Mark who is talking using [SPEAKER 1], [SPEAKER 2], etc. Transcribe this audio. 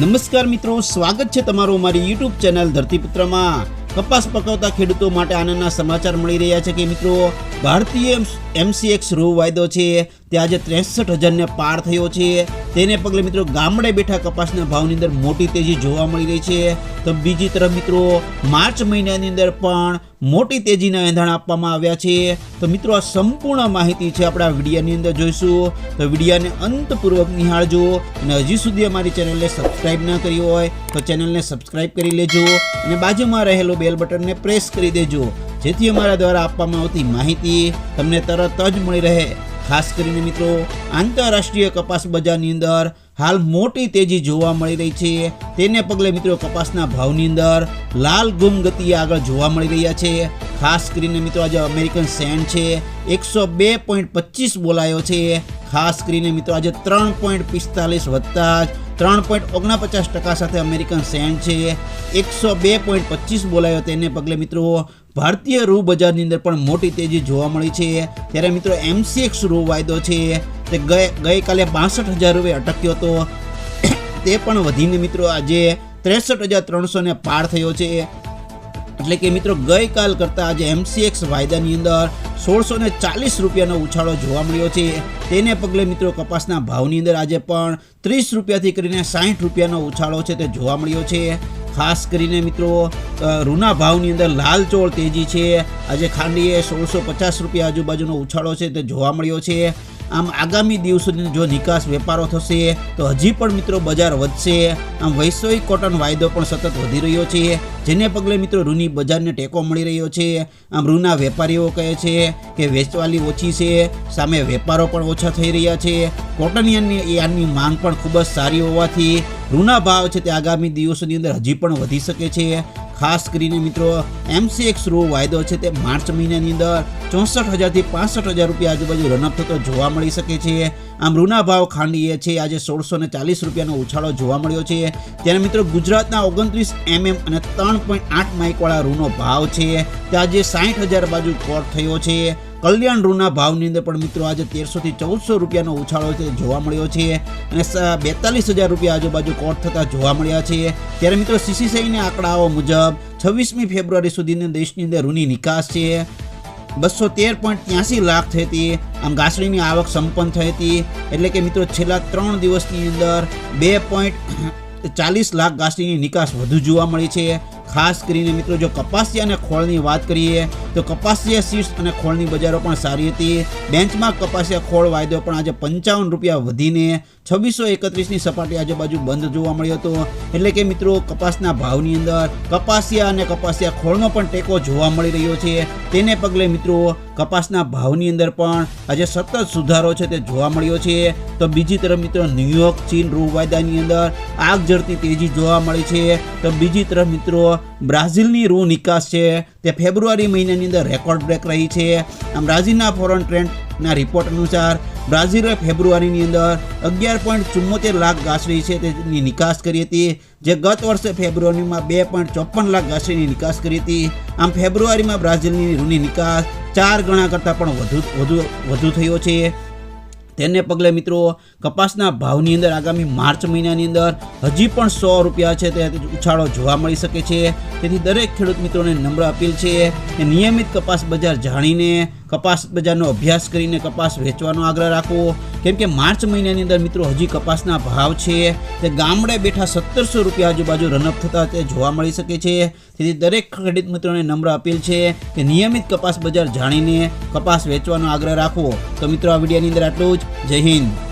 [SPEAKER 1] નમસ્કાર મિત્રો, સ્વાગત છે તમારું અમારી યુટ્યુબ ચેનલ ધરતીપુત્રમાં. કપાસ પકવતા ખેડૂતો માટે આનંદના સમાચાર મળી રહ્યા છે કે મિત્રો, ભારતીય એમસીએક્સ રૂ વાયદો છે, તે આજે ત્રેસઠ હજારને પાર થયો છે. તેને પગલે મિત્રો, ગામડે બેઠા કપાસના ભાવની અંદર મોટી તેજી જોવા મળી રહી છે. તો બીજી તરફ મિત્રો, માર્ચ મહિનાની અંદર પણ મોટી તેજીના એંધાણ આપવામાં આવ્યા છે. તો મિત્રો, આ સંપૂર્ણ માહિતી છે આપણા વિડીયાની અંદર જોઈશું. તો વિડીયાને અંતપૂર્વક નિહાળજો અને હજી સુધી અમારી ચેનલને સબસ્ક્રાઇબ ના કરી હોય તો ચેનલને સબસ્ક્રાઇબ કરી લેજો અને બાજુમાં રહેલો બેલ બટનને પ્રેસ કરી દેજો. જેથી અમારા દ્વારા આપવામાં આવતી માહિતી તમને તરત જ મળી રહે. ખાસ કરીને મિત્રો, આંતરરાષ્ટ્રીય કપાસ બજારની અંદર હાલ મોટી તેજી જોવા મળી રહી છે. તેને પગલે મિત્રો કપાસના ભાવની અંદર લાલ ગુમ ગતિ આગળ જોવા મળી રહ્યા છે. ખાસ કરીને મિત્રો આજે અમેરિકન સેન્ડ છે, એકસો બે પોઈન્ટ પચીસ બોલાયો છે. ખાસ કરીને મિત્રો આજે ત્રણ પોઈન્ટ પિસ્તાલીસ વધતા જ ત્રણ પોઈન્ટ ઓગણપચાસ ટકા સાથે અમેરિકન સેન્ડ છે. એકસો બે પોઈન્ટ પચીસ બોલાયો તેને પગલે મિત્રો ભારતીય રૂ બજારની અંદર પણ મોટી તેજી જોવા મળી છે. ત્યારે મિત્રો એમસીએક્સ રૂ વાયદો છે તે ગઈ, ગઈકાલે બાસઠ હજાર રૂપિયા અટક્યો હતો. તે પણ વધીને મિત્રો આજે ત્રેસઠ હજાર ત્રણસો ને પાર થયો છે. એટલે કે મિત્રો, ગઈકાલ કરતાં આજે એમસીએક્સ વાયદાની અંદર સોળસો ને ચાલીસ રૂપિયાનો ઉછાળો જોવા મળ્યો છે. તેને પગલે મિત્રો, કપાસના ભાવની અંદર આજે પણ ત્રીસ રૂપિયાથી કરીને સાહીઠ રૂપિયાનો ઉછાળો છે તે જોવા મળ્યો છે. ખાસ કરીને મિત્રો રૂના ભાવની અંદર લાલચોળ તેજી છે. આજે ખાંડીએ સોળસો પચાસ રૂપિયા આજુબાજુનો ઉછાળો છે તે જોવા મળ્યો છે. આમ આગામી દિવસોની જો નિકાસ વેપારો થશે, તો હજી પણ મિત્રો બજાર વધશે. આમ વૈશ્વિક કોટન વાયદો પણ સતત વધી રહ્યો છે. જેને પગલે મિત્રો રૂની બજારને ટેકો મળી રહ્યો છે. આમ રૂના વેપારીઓ કહે છે કે વેચવાલી ઓછી છે, સામે વેપારો પણ ઓછા થઈ રહ્યા છે. કોટન યાનની યાર્ડની માંગ પણ ખૂબ જ સારી હોવાથી રૂના ભાવ છે તે આગામી દિવસોની અંદર હજી પણ વધી શકે છે. ખાસ કરીને મિત્રો એમસીએક્સ રો વાયદો છે તે માર્ચ મહિનાની અંદર ચોસઠ હજારથી પાસઠ હજાર રૂપિયા આજુબાજુ રનઅપ થતો જોવા મળી શકે છે. આમ રૂના ભાવ ખાંડીએ છે. આજે સોળસો ને ચાલીસ રૂપિયાનો ઉછાળો જોવા મળ્યો છે. ત્યારે મિત્રો, ગુજરાતના ઓગણત્રીસ એમએમ અને ત્રણ પોઈન્ટ આઠ માઇકવાળા રૂનો ભાવ છે. તે આજે સાઠ હજાર બાજુ કોટ થયો છે. કલ્યાણ રૂના ભાવની અંદર પણ મિત્રો આજે તેરસોથી ચૌદસો રૂપિયાનો ઉછાળો છે, જોવા મળ્યો છે. અને બેતાલીસ હજાર રૂપિયા આજુબાજુ કોટ થતા જોવા મળ્યા છે. ત્યારે મિત્રો સીસીસીઆઈના આંકડાઓ મુજબ છવ્વીસમી ફેબ્રુઆરી સુધીની દેશની અંદર રૂની નિકાસ છે. બસો તેર પોઈન્ટ ત્યાસી લાખ થઈ હતી. આમ ઘાસડીની આવક સંપન્ન થઈ હતી. એટલે કે મિત્રો છેલ્લા ત્રણ દિવસની અંદર બે પોઈન્ટ ચાલીસ લાખ ઘાસડીની નિકાસ વધુ જોવા મળી છે. ખાસ કરીને મિત્રો જો કપાસિયા અને ખોળની વાત કરીએ તો કપાસિયા સીડ્સ અને ખોળની બજારો પણ સારી હતી. બેન્ચમાં કપાસિયા ખોળ વાયદો પણ આજે પંચાવન રૂપિયા વધીને છવ્વીસો એકત્રીસની સપાટી આજુબાજુ બંધ જોવા મળ્યો હતો. એટલે કે મિત્રો, કપાસના ભાવની અંદર કપાસિયા અને કપાસિયા ખોળનો પણ ટેકો જોવા મળી રહ્યો છે. તેને પગલે મિત્રો, કપાસના ભાવની અંદર પણ આજે સતત સુધારો છે તે જોવા મળ્યો છે. તો બીજી તરફ મિત્રો ન્યુયોર્ક ચીન રૂ વાયદાની અંદર આગ ઝરતી તેજી જોવા મળી છે. તો બીજી તરફ મિત્રો, બ્રાઝિલની રૂ નિકાસ છે. તે ફેબ્રુઆરી મહિનાની અંદર રેકોર્ડ બ્રેક રહી છે. આમ બ્રાઝિલના ફોરેન ટ્રેન્ડના રિપોર્ટ અનુસાર બ્રાઝિલે ફેબ્રુઆરીની અંદર અગિયાર પોઈન્ટ ચુમ્મોતેર લાખ ઘાસડી છે તેની નિકાસ કરી હતી, જે ગત વર્ષે ફેબ્રુઆરીમાં બે પોઈન્ટ ચોપન લાખ ઘાસડીની નિકાસ કરી હતી. આમ ફેબ્રુઆરીમાં બ્રાઝિલની રૂની નિકાસ ચાર ગણા કરતાં પણ વધુ વધુ વધુ થયો છે. તેને પગલે મિત્રો, કપાસના ભાવની અંદર આગામી માર્ચ મહિનાની અંદર હજી પણ સો રૂપિયા છે તે ઉછાળો જોવા મળી શકે છે. તેથી દરેક ખેડૂત મિત્રોને નમ્ર અપીલ છે કે નિયમિત કપાસ બજાર જાણીને કપાસ બજારનો અભ્યાસ કરીને કપાસ વેચવાનો આગ્રહ રાખવો. કેમ કે માર્ચ મહિનાની અંદર મિત્રો હજી કપાસના ભાવ છે તે ગામડે બેઠા સત્તરસો રૂપિયા આજુબાજુ રનઅપ થતા તે જોવા મળી શકે છે. તેથી દરેક ખેડૂત મિત્રોને નમ્ર અપીલ છે કે નિયમિત કપાસ બજાર જાણીને કપાસ વેચવાનો આગ્રહ રાખવો. તો મિત્રો, આ વિડીયોની અંદર આટલું જ. જય હિન્દ.